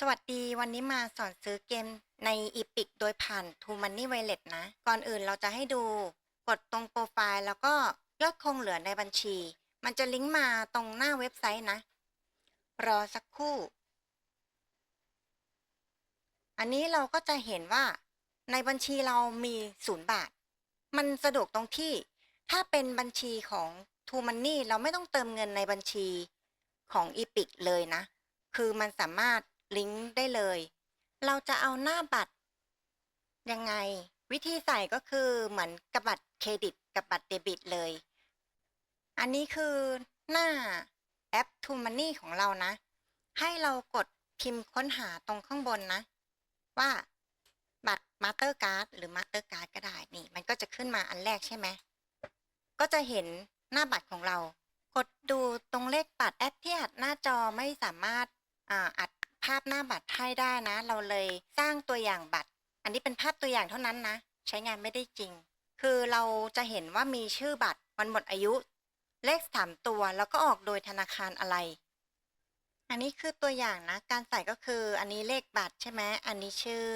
สวัสดีวันนี้มาสอนซื้อเกมใน Epic โดยผ่าน True Money Wallet นะ ก่อนอื่นเราจะให้ดูกดตรงโปรไฟล์แล้วก็ยอดคงเหลือในบัญชี มันจะลิงก์มาตรงหน้าเว็บไซต์นะ รอสักครู่ อันนี้เราก็จะเห็นว่าในบัญชีเรามีศูนย์บาท มันสะดวกตรงที่ ถ้าเป็นบัญชีของ True Money เราไม่ต้องเติมเงินในบัญชีของ Epic เลยนะ คือมันสามารถ ลิงก์ได้เลย เราจะเอาหน้าบัตร ยังไง วิธีใส่ก็คือเหมือนกับบัตรเครดิตกับบัตรเดบิตเลย อันนี้คือหน้าแอป True Money ของเรานะ ให้เรากดพิมพ์ค้นหาตรงข้างบนนะ ว่าบัตร Mastercard หรือ Mastercard ก็ได้นี่ มันก็จะขึ้นมาอันแรกใช่ไหม ก็จะเห็นหน้าบัตรของเรา กดดูตรงเลขบัตรแอปที่อัดหน้าจอไม่สามารถอ่าอัด ภาพหน้าบัตรให้ได้นะ เราเลยสร้างตัวอย่างบัตร อันนี้เป็นภาพตัวอย่างเท่านั้นนะ ใช้งานไม่ได้จริง คือเราจะเห็นว่ามีชื่อบัตรวันหมดอายุ เลขสามตัวแล้วก็ออกโดยธนาคารอะไร อันนี้คือตัวอย่างนะ การใส่ก็คืออันนี้เลขบัตรใช่ไหมอันนี้ชื่อ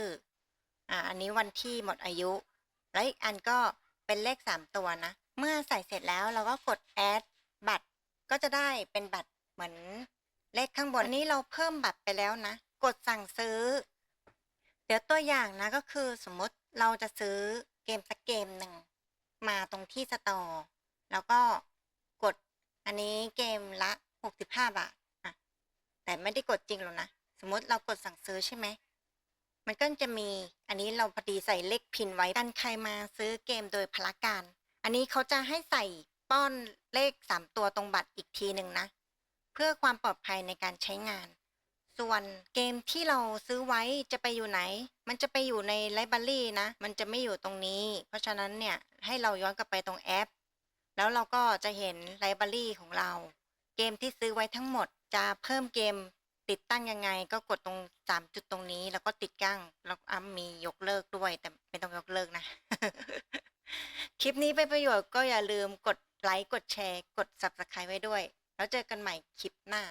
อ่าอันนี้วันที่หมดอายุ และอีกอันก็เป็นเลขสามตัวนะ เมื่อใส่เสร็จแล้วเราก็กดแอดบัตรก็จะได้เป็นบัตรเหมือน เลขข้างบนนี้เราเพิ่มบัตรไปแล้วนะ กดสั่งซื้อ เดี๋ยวตัวอย่างนะก็คือสมมติเราจะซื้อเกมสักเกมหนึ่ง มาตรงที่สตอร์แล้วก็กดอันนี้เกมละหกสิบห้าบาทอะแต่ไม่ได้กดจริงหรอกนะ สมมติเรากดสั่งซื้อใช่ไหม มันก็จะมีอันนี้เราพอดีใส่เลขพินไว้กันใครมาซื้อเกมโดยพละการ อันนี้เขาจะให้ใส่ป้อนเลขสามตัวตรงบัตรอีกทีหนึ่งนะ พื่อความปลอดภัยในการใช้งาน ส่วนเกมที่เราซื้อไว้จะไปอยู่ไหน มันจะไปอยู่ในไลบรารีนะ มันจะไม่อยู่ตรงนี้ เพราะฉะนั้นเนี่ยให้เราย้อนกลับไปตรงแอป แล้วเราก็จะเห็นไลบรารีของเรา เกมที่ซื้อไว้ทั้งหมดจะเพิ่มเกมติดตั้งยังไงก็กดตรงสามจุดตรงนี้ แล้วก็ติดกั้งแล้วอะมียกเลิกด้วยแต่ไม่ต้องยกเลิกนะ คลิปนี้เป็นประโยชน์ก็อย่าลืมกดไลค์กดแชร์ กด subscribe ไว้ด้วย แล้วเจอกันใหม่คลิปหน้า